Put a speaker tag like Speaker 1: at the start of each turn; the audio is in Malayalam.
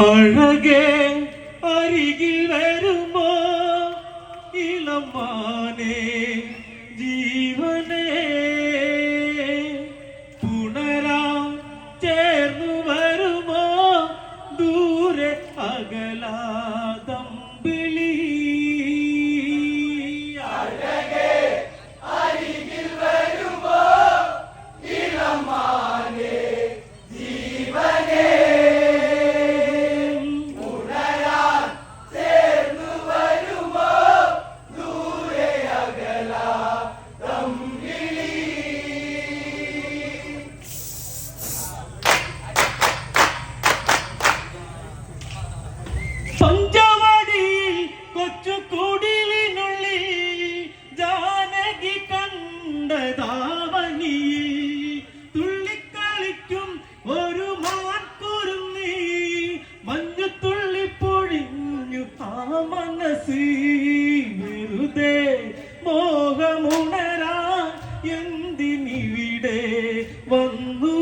Speaker 1: അഴകേ അരികിൽ വരുമോ? ഇളമാനേ ജീവനേ. പുണരാം ചേർന്നു വരുമോ? ദൂരെ അകലാതം കണ്ടതാവനി തുള്ളിക്കളിക്കും ഒരു മാൻകുരുന്നി മഞ്ഞു തുള്ളി പൊഴിഞ്ഞു ആ മനസ്സി. വെറുതെ മോഹമുണരാ എന്തിനിവിടെ വന്നു?